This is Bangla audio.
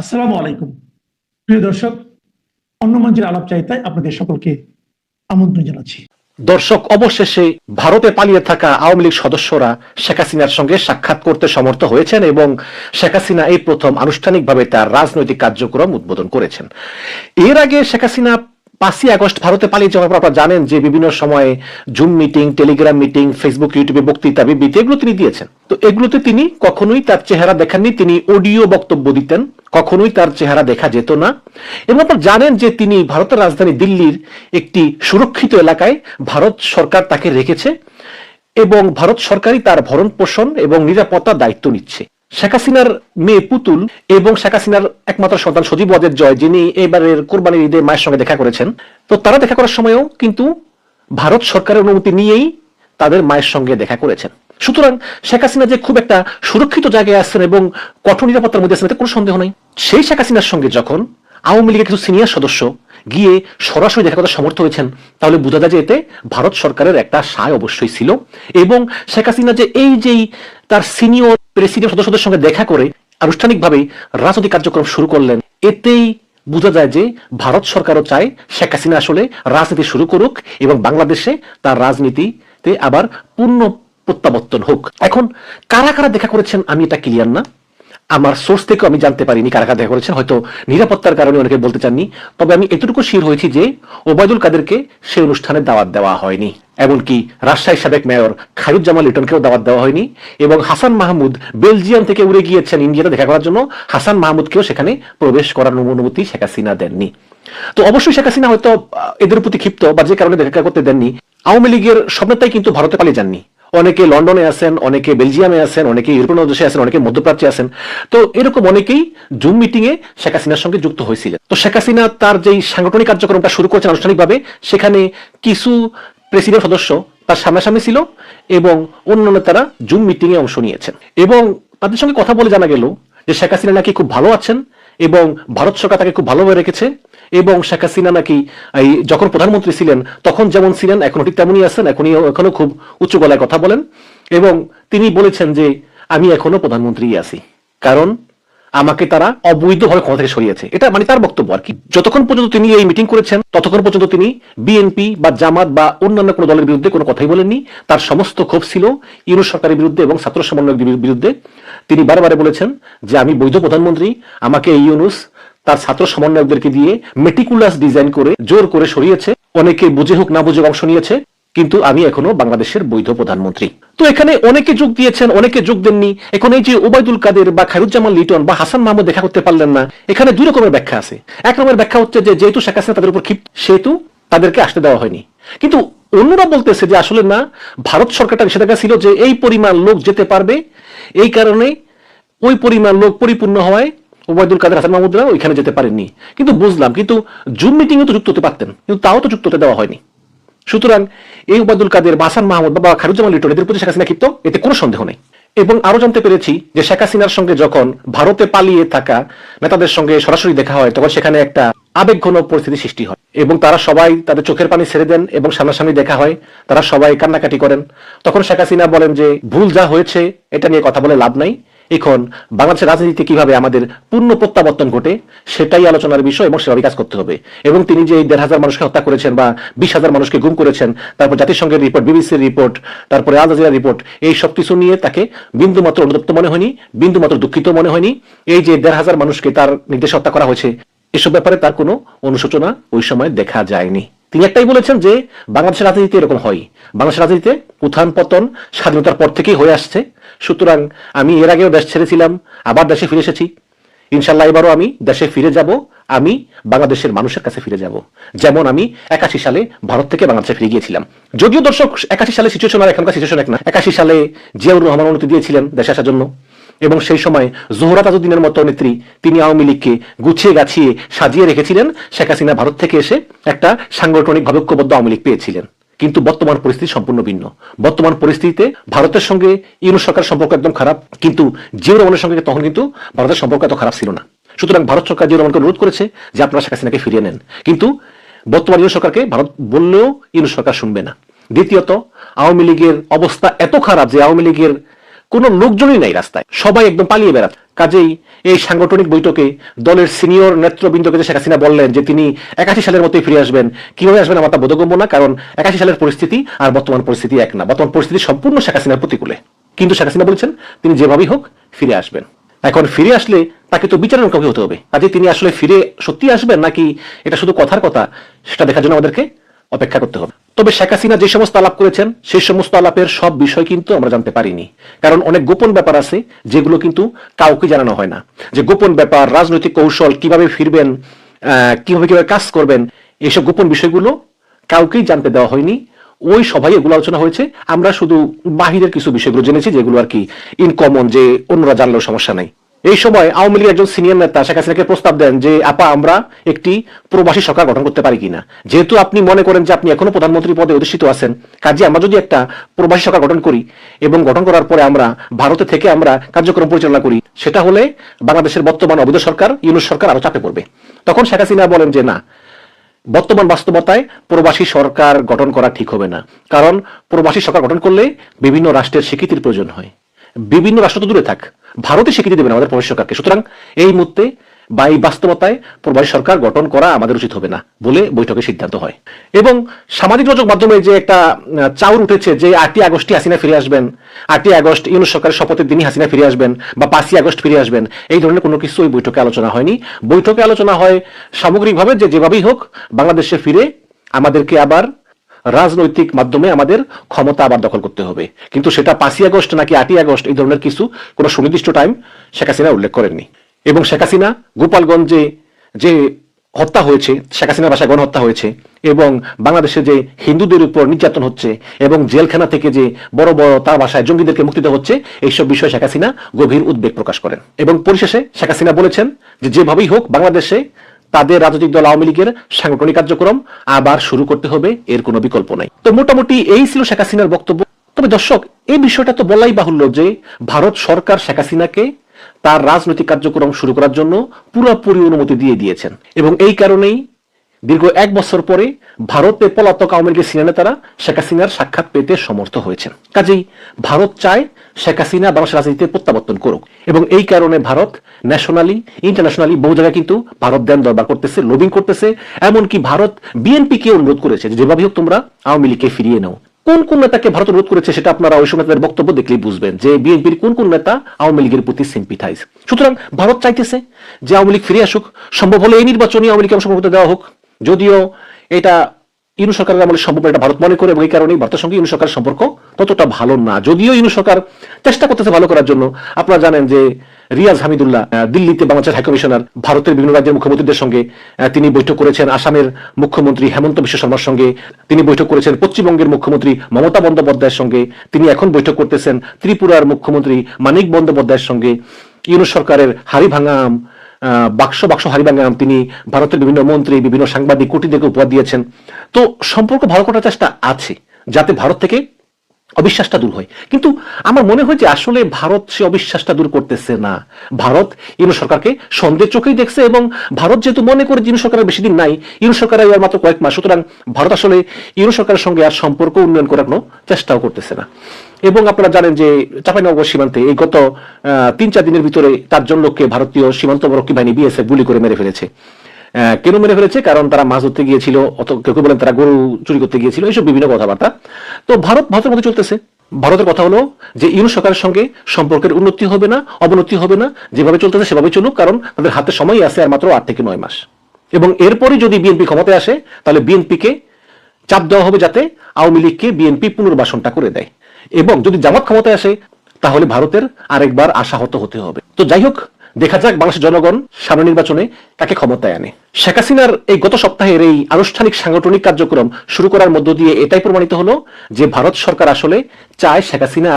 আসসালামু আলাইকুম। প্রিয় দর্শক অন্য মঞ্চের আলাপ চাইতায় আপনাদের সকলকে আমন্ত্রণ জানাচ্ছি। দর্শক, অবশেষে ভারতে পালিয়ে থাকা আওয়ামী লীগ সদস্যরা শেখ হাসিনার সঙ্গে সাক্ষাৎ করতে সমর্থ হয়েছেন এবং শেখ হাসিনা এই প্রথম আনুষ্ঠানিকভাবে তার রাজনৈতিক কার্যক্রম উদ্বোধন করেছেন। এর আগে শেখ হাসিনা পাঁচই আগস্ট ভারতে পালিয়ে যাওয়ার পর আপনারা জানেন যে বিভিন্ন সময়ে Zoom meeting Telegram meeting Facebook ইউটিউবে বক্তৃতা, বিবৃতি, এগুলো তিনি দিয়েছেন। তো এগুলোতে তিনি কখনোই তার চেহারা দেখাননি, তিনি অডিও বক্তব্য দিতেন। কখনোই তার চেহারা দেখা যেত না। এবং আপনারা জানেন যে তিনি ভারতের রাজধানী দিল্লির একটি সুরক্ষিত এলাকায় ভারত সরকার তাকে রেখেছে এবং ভারত সরকারই তার ভরণ পোষণ এবং নিরাপত্তার দায়িত্ব নিচ্ছে। শেখ হাসিনার মেয়ে পুতুল এবং শেখ হাসিনার একমাত্র সন্তান সজীব ওয়াজেদ জয়, যিনি এবারের কোরবানির ঈদে মায়ের সঙ্গে দেখা করেছেন। তো তারা দেখা করার সময়ও কিন্তু ভারত সরকারের অনুমতি নিয়েই তাদের মায়ের সঙ্গে দেখা করেছেন। সুতরাং শেখ হাসিনা যে খুব একটা সুরক্ষিত জায়গায় আছেন এবং কঠোর নিরাপত্তার মধ্যে আছেন, এতে কোনো সন্দেহ নেই। সেই শেখ হাসিনার সঙ্গে যখন আওয়ামী লীগের কিছু সিনিয়র সদস্য গিয়ে সরাসরি দেখা করতে সমর্থ হয়েছেন, তাহলে বোঝা যায় যে এতে ভারত সরকারের একটা সায় অবশ্যই ছিল। এবং শেখ হাসিনা যে এই যেই তার সিনিয়র প্রেসিডেন্ট সদস্যদের সঙ্গে দেখা করে আনুষ্ঠানিকভাবে রাজনৈতিক কার্যক্রম শুরু করলেন, এতেই বোঝা যায় যে ভারত সরকারও চায় শেখ হাসিনা আসলে রাজনীতি শুরু করুক এবং বাংলাদেশে তার রাজনীতিতে আবার পূর্ণ প্রত্যাবর্তন হোক। এখন কারা কারা দেখা করেছেন আমি এটা ক্লিয়ার না। আমার সোর্স থেকে আমি জানতে পারিনি কারা কারা দেখা করেছেন হয়তো নিরাপত্তার কারণে অনেকে বলতে চাননি, তবে আমি এতটুকু শির হয়েছি যে ওবায়দুল কাদেরকে সেই অনুষ্ঠানে দাওয়াত দেওয়া হয়নি, এমনকি রাজশাহী সাবেক মেয়র খায়রুজ্জামান লিটনকেও দাওয়াত দেওয়া হয়নি এবং হাসান মাহমুদ বেলজিয়াম থেকে উড়ে গিয়েছেন ইন্ডিয়াতে দেখা করার জন্য, হাসান মাহমুদকেও সেখানে প্রবেশ করার অনুমতি শেখ হাসিনা দেননি। তো অবশ্যই শেখ হাসিনা হয়তো এদের প্রতি ক্ষিপ্ত বা যে কারণে দেখা করতে দেননি। আওয়ামী লীগের সব নেতাই কিন্তু ভারতে পালিয়ে যাননি। অনেকে লন্ডনে আছেন, অনেকে বেলজিয়ামে আছেন, অনেকে ইউরোপীয় দেশে আছেন, অনেকে মধ্যপ্রাচ্যে আছেন। তো এরকম অনেকেই জুম মিটিং এ শেখ হাসিনার সঙ্গে যুক্ত হয়েছিলেন। তো শেখ হাসিনা তার যেই সাংগঠনিক কার্যক্রমটা শুরু করেছেন আনুষ্ঠানিকভাবে, সেখানে কিছু প্রেসিডেন্ট সদস্য তার সামনাসামনি ছিল এবং অন্য নেতারা জুম মিটিং এ অংশ নিয়েছেন। এবং তাদের সঙ্গে কথা বলে জানা গেল যে শেখ হাসিনা নাকি খুব ভালো আছেন এবং ভারত সরকার তাকে খুব ভালোভাবে রেখেছে। এবং শেখ হাসিনা নাকি এই যখন প্রধানমন্ত্রী ছিলেন, তখন যেমন ছিলেন, এখনও ঠিক তেমনই আছেন, এখনই এখনও খুব উচ্চ গলায় কথা বলেন। এবং তিনি বলেছেন যে, আমি এখনও প্রধানমন্ত্রী আছি। কারণ আমাকে তারা অবৈধভাবে ক্ষমতা থেকে সরিয়েছে। এটা মানে তার বক্তব্য আর কি। যতক্ষণ পর্যন্ত তিনি এই মিটিং করেছেন, ততক্ষণ পর্যন্ত তিনি বিএনপি বা জামাত বা অন্যান্য কোনো দলের বিরুদ্ধে কোনো কথাই বলেননি। তার সমস্ত ক্ষোভ ছিল ইউনুস সরকারের বিরুদ্ধে এবং ছাত্র সমন্বয়ের বিরুদ্ধে। তিনি বারে বলেছেন যে, আমি বৈধ প্রধানমন্ত্রী, আমাকে এই ইউনুস তার ছাত্র সমন্বয়কদেরকে দিয়ে মেটিকুলাস ডিজাইন করে জোর করে সরিয়েছে। অনেকে বুঝে হোক না বুঝে অংশ নিয়েছে, কিন্তু আমি এখনও বাংলাদেশের বৈধ প্রধানমন্ত্রী। তো এখানে অনেকে যোগ দিয়েছেন, অনেকে যোগ দেননি। এখন এই যে ওবায়দুল কাদের বা খায়রুজ্জামান লিটন বা হাসান মাহমুদ দেখা করতে পারলেন না, এখানে দুই রকমের ব্যাখ্যা আছে। এক রকমের ব্যাখ্যা হচ্ছে যে যেহেতু শেখ হাসিনা তাদের উপর ক্ষিপ্ত, সেহেতু তাদেরকে আসতে দেওয়া হয়নি। কিন্তু অন্যরা বলতেছে যে আসলে না, ভারত সরকারটা নিষেধাজ্ঞা ছিল যে এই পরিমাণ লোক যেতে পারবে, এই কারণে ওই পরিমাণ লোক পরিপূর্ণ হওয়ায় ওবায়দুল কাদের, হাসান মাহমুদরা ওইখানে যেতে পারেননি। কিন্তু বুঝলাম, কিন্তু জুম মিটিংয়ে তো যুক্ত হতে পারতেন, কিন্তু তাও তো যুক্ত হতে দেওয়া হয়নি। সুতরাং এই ওবায়দুল কাদের বাসান মাহমুদ বা খারুজ্জামান লিটন এদের প্রতি শেখ হাসিনা ক্ষিপ্ত, এতে কোনো সন্দেহ নেই। এবং আরও জানতে পেরেছি যে শেখ হাসিনার সঙ্গে যখন ভারতে পালিয়ে থাকা নেতাদের সঙ্গে সরাসরি দেখা হয়, তখন সেখানে একটা আবেগঘন পরিস্থিতি সৃষ্টি হয়। এবং তারা সবাই তাদের চোখের পানি ছেড়ে দেন এবং সামনাসামনি দেখা হয়, তারা সবাই কান্নাকাটি করেন। তখন শেখ হাসিনা বলেন যে, ভুল যা হয়েছে, এটা নিয়ে কথা বলে লাভ নাই। এখন বাংলাদেশের রাজনীতিতে কীভাবে আমাদের পূর্ণ প্রত্যাবর্তন ঘটে, সেটাই আলোচনার বিষয় এবং সেভাবে কাজ করতে হবে। এবং তিনি যে দেড় হাজার মানুষকে হত্যা করেছেন বা বিশ হাজার মানুষকে গুম করেছেন, তারপর জাতিসংঘের রিপোর্ট, বিবিসির রিপোর্ট, তারপরে আল জাজিরা রিপোর্ট, এই সব কিছু নিয়ে তাকে বিন্দু মাত্র অনুতপ্ত মনে হয়নি বিন্দু মাত্র দুঃখিত মনে হয়নি। এই যে দেড় হাজার মানুষকে তার নির্দেশে হত্যা করা হয়েছে, এসব ব্যাপারে তার কোনো অনুশোচনা ওই সময় দেখা যায়নি। তিনি একটাই বলেছেন যে বাংলাদেশের রাজনীতিতে এরকম হয়। বাংলাদেশের রাজনীতিতে উত্থান পতন স্বাধীনতার পর থেকেই হয়ে আসছে। সুতরাং আমি এর আগেও দেশ ছেড়েছিলাম, আবার দেশে ফিরে এসেছি। ইনশাল্লাহ এবারও আমি দেশে ফিরে যাব, আমি বাংলাদেশের মানুষের কাছে ফিরে যাব। যেমন আমি একাশি সালে ভারত থেকে বাংলাদেশে ফিরে গিয়েছিলাম। যদিও দর্শক, একাশি সালে সিচুয়েশন আর এখনকার সিচুয়েশন এক না। একাশি সালে জিয়াউর রহমান অনুমতি দিয়েছিলেন দেশে আসার জন্য। এবং সেই সময় জোহরা তাজউদ্দিনের মতো নেত্রী, তিনি আওয়ামী লীগকে গুছিয়ে গাছিয়ে সাজিয়ে রেখেছিলেন। শেখ হাসিনা ভারত থেকে এসে একটা সাংগঠনিক ঐক্যবদ্ধ আওয়ামী লীগ পেয়েছিলেন। কিন্তু বর্তমান পরিস্থিতি সম্পূর্ণ ভিন্ন। বর্তমান পরিস্থিতিতে ভারতের সঙ্গে ইউনুস সরকার সম্পর্ক একদম খারাপ, কিন্তু জিয়াউর রহমানের সঙ্গে তখন কিন্তু ভারতের সম্পর্ক এত খারাপ ছিল না। সুতরাং ভারত সরকার জিয়াউর রহমানকে অনুরোধ করেছে যে আপনারা শেখ হাসিনাকে ফিরিয়ে নেন। কিন্তু বর্তমান ইউনুস সরকারকে ভারত বললেও ইউনুস সরকার শুনবে না। দ্বিতীয়ত, আওয়ামী লীগের অবস্থা এত খারাপ যে আওয়ামী লীগের কোনো লোকজনই নাই রাস্তায়। সবাই একদম পালিয়ে বেড়াচ্ছে। কাজেই এই সাংগঠনিক বৈঠকে দলের সিনিয়র নেতৃবৃন্দকে শেখ হাসিনা বললেন যে তিনি একাশি সালের মতোই ফিরে আসবেন, কীভাবে আসবেন আমার তা বোধগম্য না, কারণ একাশি সালের পরিস্থিতি আর বর্তমান পরিস্থিতি এক না। বর্তমান পরিস্থিতি সম্পূর্ণ শেখ হাসিনার প্রতিকূলে। কিন্তু শেখ হাসিনা বলেছেন, তিনি যেভাবেই হোক ফিরে আসবেন। এখন ফিরে আসলে তাকে তো বিচারের মুখোমুখি হতে হবে। কাজে তিনি আসলে ফিরে সত্যি আসবেন নাকি এটা শুধু কথার কথা? সেটা দেখার জন্য আমাদেরকে অপেক্ষা করতে হবে। তবে শেখ হাসিনা যে সমস্ত আলাপ করেছেন, সেই সমস্ত আলাপের সব বিষয় কিন্তু আমরা জানতে পারিনি। কারণ অনেক গোপন ব্যাপার আছে, যেগুলো কিন্তু কাউকে জানানো হয় না। যে গোপন ব্যাপার, রাজনৈতিক কৌশল, কীভাবে ফিরবেন কীভাবে কীভাবে কাজ করবেন, এইসব গোপন বিষয়গুলো কাউকেই জানতে দেওয়া হয়নি। ওই সভায় এগুলো আলোচনা হয়েছে। আমরা শুধু বাহিরের কিছু বিষয়গুলো জেনেছি, যেগুলো আর কি ইনকমন যে অন্যরা জানলেও সমস্যা নাই। এই সময় আওয়ামী লীগের একজন সিনিয়র নেতা শেখ হাসিনাকে প্রস্তাব দেন যে, আপা, আমরা একটি প্রবাসী সরকার গঠন করতে পারি কিনা? যেহেতু আপনি মনে করেন যে আপনি এখনও প্রধানমন্ত্রী পদে অধিষ্ঠিত আছেন, কাজে আমরা যদি একটা প্রবাসী সরকার গঠন করি এবং গঠন করার পরে আমরা ভারতে থেকে আমরা কার্যক্রম পরিচালনা করি, সেটা হলে বাংলাদেশের বর্তমান অবৈধ সরকার, ইউনুস সরকার আরও চাপে পড়বে। তখন শেখ হাসিনা বলেন যে, না, বর্তমান বাস্তবতায় প্রবাসী সরকার গঠন করা ঠিক হবে না। কারণ প্রবাসী সরকার গঠন করলে বিভিন্ন রাষ্ট্রের স্বীকৃতির প্রয়োজন হয়। বিভিন্ন রাষ্ট্র তো দূরে থাক। ভারতে স্বীকৃতি দেবেন আমাদের প্রবাসী সরকারকে সুতরাং এই মুহূর্তে বা, এই বাস্তবতায় প্রবাসী সরকার গঠন করা আমাদের উচিত হবে না বলে বৈঠকে সিদ্ধান্ত হয়। এবং সামাজিক যোগাযোগ মাধ্যমে যে একটা চাউর উঠেছে যে আটই আগস্টই হাসিনা ফিরে আসবেন আটই আগস্ট ইউনুস সরকারের শপথের দিনই হাসিনা ফিরে আসবেন বা পাঁচই আগস্ট ফিরে আসবেন, এই ধরনের কোনো কিছু ওই বৈঠকে আলোচনা হয়নি। বৈঠকে আলোচনা হয় সামগ্রিকভাবে যে যেভাবেই হোক বাংলাদেশে ফিরে আমাদেরকে আবার রাজনৈতিক মাধ্যমে আমাদের ক্ষমতা আবার দখল করতে হবে। কিন্তু সেটা পাঁচই আগস্ট নাকি আটই আগস্ট এই ধরনের কিছু কোনো সুনির্দিষ্ট টাইম শেখ হাসিনা উল্লেখ করেননি। এবং শেখ হাসিনা গোপালগঞ্জে যে হত্যা হয়েছে, শেখ হাসিনার বাসায় গণহত্যা হয়েছে, এবং বাংলাদেশে যে হিন্দুদের উপর নির্যাতন হচ্ছে, এবং জেলখানা থেকে যে বড় বড় তার বাসায় জঙ্গিদেরকে মুক্তি দেওয়া হচ্ছে, এইসব বিষয়ে শেখ হাসিনা গভীর উদ্বেগ প্রকাশ করেন। এবং পরিশেষে শেখ হাসিনা বলেছেন যে যেভাবেই হোক, বাংলাদেশে তাদের রাজনৈতিক দল আওয়ামী লীগের সাংগঠনিক কার্যক্রম আবার শুরু করতে হবে, এর কোনো বিকল্প নাই। তো মোটামুটি এই ছিল শেখ হাসিনার বক্তব্য। তবে দর্শক, এই বিষয়টা তো বলাই বাহুল্য যে ভারত সরকার শেখ হাসিনাকে তার রাজনৈতিক কার্যক্রম শুরু করার জন্য পুরোপুরি অনুমতি দিয়ে দিয়েছেন। এবং এই কারণেই দীর্ঘ এক বছর পরে ভারতে পলাতক আওয়ামী লীগের সিনিয়র নেতারা শেখ হাসিনার সাক্ষাৎ পেতে সমর্থ হয়েছেন। কাজেই ভারত চায় শেখ হাসিনা বাংলাদেশ রাজনীতিতে প্রত্যাবর্তন করুক। এবং এই কারণে ভারত ন্যাশনালি ইন্টারন্যাশনালি বহু জায়গায় কিন্তু ভারত দেন দরবার করতেছে লবিং করতেছে। এমনকি ভারত বিএনপি কে অনুরোধ করেছে যেভাবে হোক তোমরা আওয়ামী লীগকে ফিরিয়ে নাও। কোন কোন নেতাকে ভারত অনুরোধ করেছে সেটা আপনারা ওই সময় তাদের বক্তব্য দেখলেই বুঝবেন যে বিএনপির কোন কোন নেতা আওয়ামী লীগের প্রতি সিম্পিথাইজ সুতরাং ভারত চাইতেছে যে, আওয়ামী লীগ ফিরে আসুক। সম্ভব হলে এই নির্বাচনী আওয়ামী লীগকে অংশগ্রহণ দেওয়া হোক। যদিও এটা ইউনু সরকারের আমলে সম্ভব এটা ভারত মনে করে এবং এই কারণেই ভারতের সঙ্গে ইউনু সরকারের সম্পর্ক ততটা ভালো না। যদিও ইউনু সরকার চেষ্টা করতেছে ভালো করার জন্য। আপনারা জানেন যে রিয়াজ হামিদুল্লাহ দিল্লিতে বাংলাদেশের হাইকমিশনার ভারতের বিভিন্ন রাজ্যের মুখ্যমন্ত্রীদের সঙ্গে তিনি বৈঠক করেছেন। আসামের মুখ্যমন্ত্রী হেমন্ত বিশ্ব শর্মার সঙ্গে তিনি বৈঠক করেছেন। পশ্চিমবঙ্গের মুখ্যমন্ত্রী মমতা বন্দ্যোপাধ্যায়ের সঙ্গে তিনি এখন বৈঠক করতেছেন। ত্রিপুরার মুখ্যমন্ত্রী মানিক বন্দ্যোপাধ্যায়ের সঙ্গে। ইউনু সরকারের হাড়ি ভাঙাম বাক্স বাক্স হারিবাঙ্গাম তিনি ভারতের বিভিন্ন মন্ত্রী, বিভিন্ন সাংবাদিক কোটিদেরকে উপহার দিয়েছেন। তো সম্পর্ক ভালো করার চেষ্টা আছে, যাতে ভারত থেকে অবিশ্বাসটা দূর হয়। কিন্তু আমার মনে হয় যে আসলে ভারত সে অবিশ্বাসটা দূর করতেছে না। ভারত ইউনু সরকারকে সন্দেহ চোখেই দেখছে এবং ভারত যেহেতু মনে করে ইউনু সরকারের বেশি দিন নাই ইউনু সরকারের আর মাত্র কয়েক মাস, সুতরাং ভারত আসলে ইউনু সরকারের সঙ্গে আর সম্পর্ক উন্নয়ন করার কোনো চেষ্টাও করতেছে না। এবং আপনারা জানেন যে চাঁপাইনগর সীমান্তে এই গত তিন চার দিনের ভিতরে চারজন লোককে ভারতীয় সীমান্তরক্ষী বাহিনী বিএসএফ গুলি করে মেরে ফেলেছে। কেন মেরে ফেলেছে? কারণ তারা মাছ ধরতে গিয়েছিল, অত কেউ কেউ বলেন তারা গরু চুরি করতে গিয়েছিল, এইসব বিভিন্ন কথাবার্তা। তো ভারত, ভারতের মধ্যে চলতেছে। ভারতের কথা হলো যে ইউনু সরকারের সঙ্গে সম্পর্কের উন্নতি হবে না, অবনতি হবে না, যেভাবে চলতেছে সেভাবে চলুক, কারণ তাদের হাতে সময় আছে আর মাত্র আট থেকে নয় মাস। এবং এরপরে যদি বিএনপি ক্ষমতায় আসে, তাহলে বিএনপিকে চাপ দেওয়া হবে যাতে আওয়ামী লীগকে বিএনপি পুনর্বাসনটা করে দেয়। এবং যদি জামাত ক্ষমতায় আসে, তাহলে ভারতের আরেকবার আশাহত হতে হবে। তো যাই হোক, দেখা যাক বাংলাদেশ জনগণ সামনে নির্বাচনে তাকে ক্ষমতায় আনে। শেখ হাসিনার এই গত সপ্তাহের এই আনুষ্ঠানিক সাংগঠনিক কার্যক্রম শুরু করার মধ্য দিয়ে এটাই প্রমাণিত হলো যে ভারত সরকার আসলে চায় শেখ হাসিনা